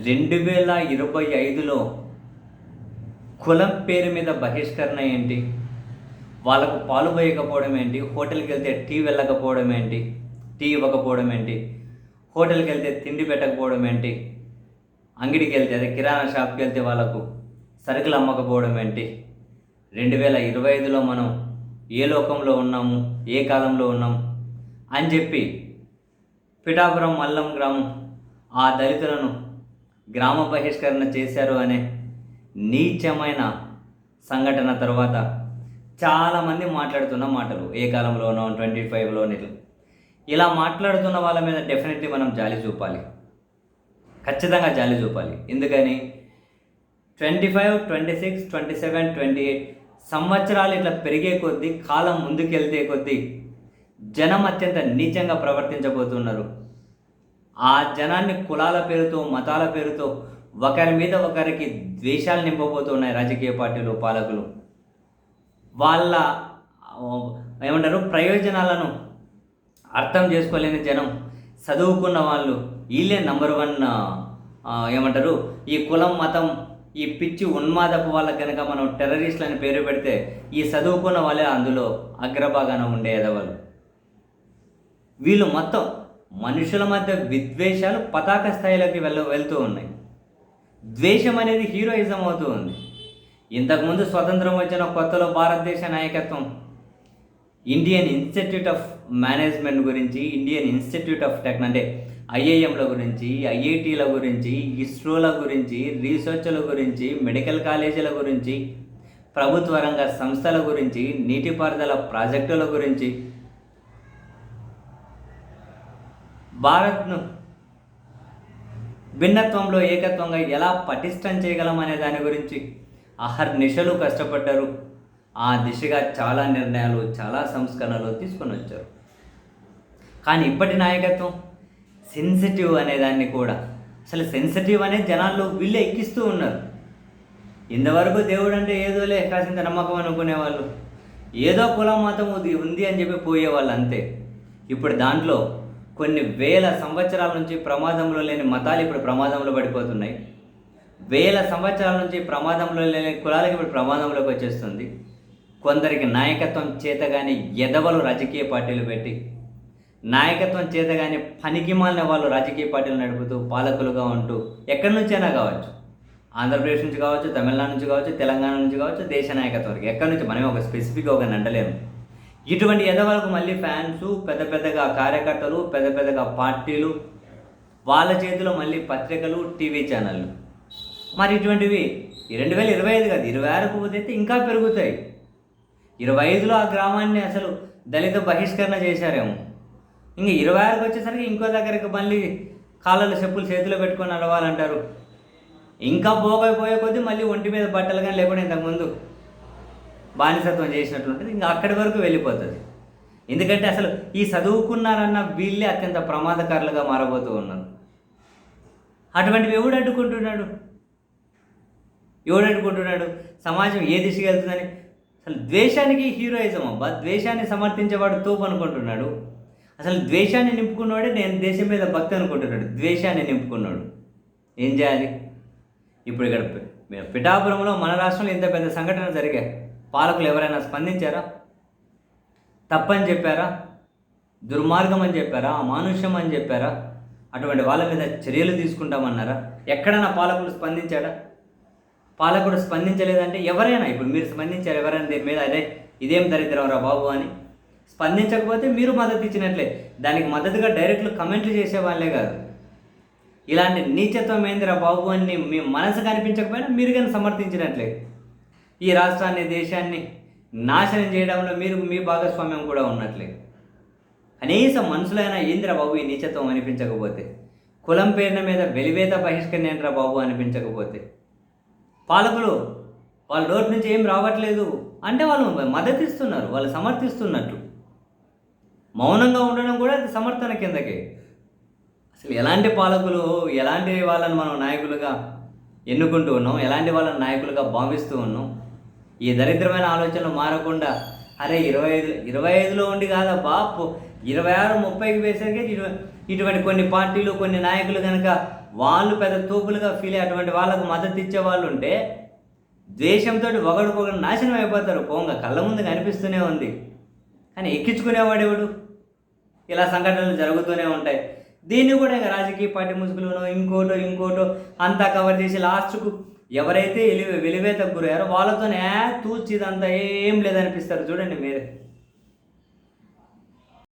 రెండు వేల ఇరవై ఐదులో కులం పేరు మీద బహిష్కరణ ఏంటి? వాళ్ళకు పాలు పోయకపోవడం ఏంటి? హోటల్కి వెళ్తే టీ వెళ్ళకపోవడం ఏంటి? టీ ఇవ్వకపోవడం ఏంటి? హోటల్కి వెళ్తే తిండి పెట్టకపోవడం ఏంటి? అంగడికి వెళ్తే అదే కిరాణా షాప్కి వెళ్తే వాళ్ళకు సరుకులు అమ్మకపోవడం ఏంటి? రెండు వేల ఇరవై ఐదులో మనం ఏ లోకంలో ఉన్నాము? ఏ కాలంలో ఉన్నాము? అని చెప్పి పిఠాపురం మల్లం గ్రామం ఆ దళితులను గ్రామ బహిష్కరణ చేశారు అనే నీచమైన సంఘటన తర్వాత చాలామంది మాట్లాడుతున్న మాటలు. ఏ కాలంలోనో ట్వంటీ ఫైవ్లోనే ఇలా మాట్లాడుతున్న వాళ్ళ మీద డెఫినెట్లీ మనం జాలి చూపాలి. ఖచ్చితంగా జాలి చూపాలి. ఎందుకని? Twenty five twenty six twenty seven twenty eight సంవత్సరాలు ఇట్లా పెరిగే కొద్దీ కాలం ముందుకెళ్తే కొద్దీ జనం అత్యంత నీచంగా ప్రవర్తించబోతున్నారు. ఆ జనాన్ని కులాల పేరుతో మతాల పేరుతో ఒకరి మీద ఒకరికి ద్వేషాలు నింపబోతున్నాయి రాజకీయ పార్టీలు పాలకులు. వాళ్ళ ఏమంటారు ప్రయోజనాలను అర్థం చేసుకోలేని జనం చదువుకున్న వాళ్ళు వీళ్ళే నంబర్ వన్ ఏమంటారు ఈ కులం మతం ఈ పిచ్చి ఉన్మాదపు వాళ్ళకి కనుక మనం టెర్రరిస్టులు అని పేరు పెడితే ఈ చదువుకున్న వాళ్ళే అందులో అగ్రభాగాన ఉండే ఎదవలు. వీళ్ళు మొత్తం మనుషుల మధ్య విద్వేషాలు పతాక స్థాయిలోకి వెళ్ళ వెళ్తూ ఉన్నాయి. ద్వేషం అనేది హీరోయిజం అవుతూ ఉంది. ఇంతకుముందు స్వతంత్రం వచ్చిన కొత్తలో భారతదేశ నాయకత్వం ఇండియన్ ఇన్స్టిట్యూట్ ఆఫ్ మేనేజ్మెంట్ గురించి ఇండియన్ ఇన్స్టిట్యూట్ ఆఫ్ టెక్ అంటే ఐఐఎంల గురించి ఐఐటీల గురించి ఇస్రోల గురించి రీసెర్చ్ల గురించి మెడికల్ కాలేజీల గురించి ప్రభుత్వ రంగ సంస్థల గురించి నీటిపారుదల ప్రాజెక్టుల గురించి భారత్ను భిన్నత్వంలో ఏకత్వంగా ఎలా పటిష్టం చేయగలం అనే దాని గురించి అహర్నిశలు కష్టపడ్డారు. ఆ దిశగా చాలా నిర్ణయాలు చాలా సంస్కరణలు తీసుకొని వచ్చారు. కానీ ఇప్పటి నాయకత్వం సెన్సిటివ్ అనే దాన్ని కూడా అసలు సెన్సిటివ్ అనే జనాల్లో వీళ్ళు ఎక్కిస్తూ ఉన్నారు. ఇంతవరకు దేవుడు అంటే ఏదోలే కాసింత నమ్మకం అనుకునేవాళ్ళు. ఏదో కులం మతం ఉంది ఉంది అని చెప్పి పోయేవాళ్ళు అంతే. ఇప్పుడు దాంట్లో కొన్ని వేల సంవత్సరాల నుంచి ప్రమాదంలో లేని మతాలు ఇప్పుడు ప్రమాదంలో పడిపోతున్నాయి. వేల సంవత్సరాల నుంచి ప్రమాదంలో లేని కులాలకి ఇప్పుడు ప్రమాదంలోకి వచ్చేస్తుంది. కొందరికి నాయకత్వం చేతగాని ఎదవలు రాజకీయ పార్టీలు పెట్టి నాయకత్వం చేతగాని పనికి మాలిన వాళ్ళు రాజకీయ పార్టీలు నడుపుతూ పాలకులుగా ఉంటూ ఎక్కడి నుంచైనా కావచ్చు. ఆంధ్రప్రదేశ్ నుంచి కావచ్చు తమిళనాడు నుంచి కావచ్చు తెలంగాణ నుంచి కావచ్చు దేశ నాయకత్వం వరకు ఎక్కడి నుంచి? మనమే ఒక స్పెసిఫిక్గా ఒక నండలేము. ఇటువంటి ఎదవలకు మళ్ళీ ఫ్యాన్స్ పెద్ద పెద్దగా కార్యకర్తలు పెద్ద పెద్దగా పార్టీలు వాళ్ళ చేతిలో మళ్ళీ పత్రికలు టీవీ ఛానళ్ళు. మరి ఇటువంటివి రెండు వేల ఇరవై ఐదు కాదు ఇరవై ఆరుకు పోతే ఇంకా పెరుగుతాయి. ఇరవై ఐదులో ఆ గ్రామాన్ని అసలు దళిత బహిష్కరణ చేశారేమో. ఇంకా ఇరవై ఆరుకు వచ్చేసరికి ఇంకో దగ్గరికి మళ్ళీ కాళ్ళలో చెప్పులు చేతిలో పెట్టుకొని నడవాలంటారు. ఇంకా పోగైపోయే కొద్దీ మళ్ళీ ఒంటి మీద బట్టలు కానీ లేకుండా ఇంతకుముందు బానిసత్వం చేసినట్లుంటుంది ఇంకా అక్కడి వరకు వెళ్ళిపోతుంది. ఎందుకంటే అసలు ఈ చదువుకున్నారన్న వీళ్ళే అత్యంత ప్రమాదకారులుగా మారబోతూ ఉన్నారు. అటువంటివి ఎవడు అడ్డుకుంటున్నాడు? ఎవడు అడ్డుకుంటున్నాడు? సమాజం ఏ దిశగా వెళ్తుందని. అసలు ద్వేషానికి హీరోయిజం అబ్బా ద్వేషాన్ని సమర్థించేవాడు తోపు అనుకుంటున్నాడు. అసలు ద్వేషాన్ని నింపుకున్నవాడే నేను దేశం మీద భక్తి అనుకుంటున్నాడు. ద్వేషాన్ని నింపుకున్నాడు. ఏం చేయాలి? ఇప్పుడు ఇక్కడ పిఠాపురంలో మన రాష్ట్రంలో ఇంత పెద్ద సంఘటన జరిగాయి. పాలకులు ఎవరైనా స్పందించారా? తప్పని చెప్పారా? దుర్మార్గం అని చెప్పారా? అమానుష్యం అని చెప్పారా? అటువంటి వాళ్ళ మీద చర్యలు తీసుకుంటామన్నారా? ఎక్కడైనా పాలకులు స్పందించాడా పాలకుడు స్పందించలేదంటే ఎవరైనా ఇప్పుడు మీరు స్పందించారు ఎవరైనా దీని మీద అదే ఇదేం దరిద్రం రా బాబు అని. స్పందించకపోతే మీరు మద్దతు ఇచ్చినట్లే. దానికి మద్దతుగా డైరెక్ట్లు కమెంట్లు చేసేవాళ్ళే కాదు. ఇలాంటి నీచత్వం ఏందిరా బాబు అని మీ మనసు కనిపించకపోయినా మీరు కానీ సమర్థించినట్లే. ఈ రాష్ట్రాన్ని దేశాన్ని నాశనం చేయడంలో మీరు మీ భాగస్వామ్యం కూడా ఉన్నట్లే. కనీసం మనుషులైనా ఇంద్రబాబు బాబు ఈ నీచత్వం అనిపించకపోతే? కులం పేరున మీద వెలివేత బహిష్కరణ బాబు అనిపించకపోతే? పాలకులు వాళ్ళ రోడ్ నుంచి ఏం రావట్లేదు అంటే వాళ్ళు మద్దతు ఇస్తున్నారు వాళ్ళు సమర్థిస్తున్నట్లు. మౌనంగా ఉండడం కూడా అది సమర్థన కిందకే. అసలు ఎలాంటి పాలకులు ఎలాంటి వాళ్ళని మనం నాయకులుగా ఎన్నుకుంటూ ఉన్నాం ఎలాంటి వాళ్ళని నాయకులుగా భావిస్తూ ఉన్నాం ఈ దరిద్రమైన ఆలోచనలు మారకుండా అరే ఇరవై ఐదు ఇరవై ఐదులో ఉండి కాదా బాపు? ఇరవై ఆరు ముప్పైకి వేసరికి ఇటు- ఇటువంటి కొన్ని పార్టీలు కొన్ని నాయకులు కనుక వాళ్ళు పెద్ద తోపులుగా ఫీల్ అయ్యే అటువంటి వాళ్ళకు మద్దతు ఇచ్చే వాళ్ళు ఉంటే ద్వేషంతో ఒకడికొకడు నాశనం అయిపోతారు. పోంగ కళ్ళ ముందు కనిపిస్తూనే ఉంది. కానీ ఎక్కించుకునేవాడు ఎవడు? ఇలా సంఘటనలు జరుగుతూనే ఉంటాయి. దీన్ని కూడా ఇంకా రాజకీయ పార్టీ ముసుగులోనో ఇంకోటో ఇంకోటో అంతా కవర్ చేసి లాస్ట్కు ఎవరైతే వెలివే వెలివేతకు గురయ్యారో వాళ్ళతోనే తూచిదంతా ఏం లేదనిపిస్తారు చూడండి మీరే.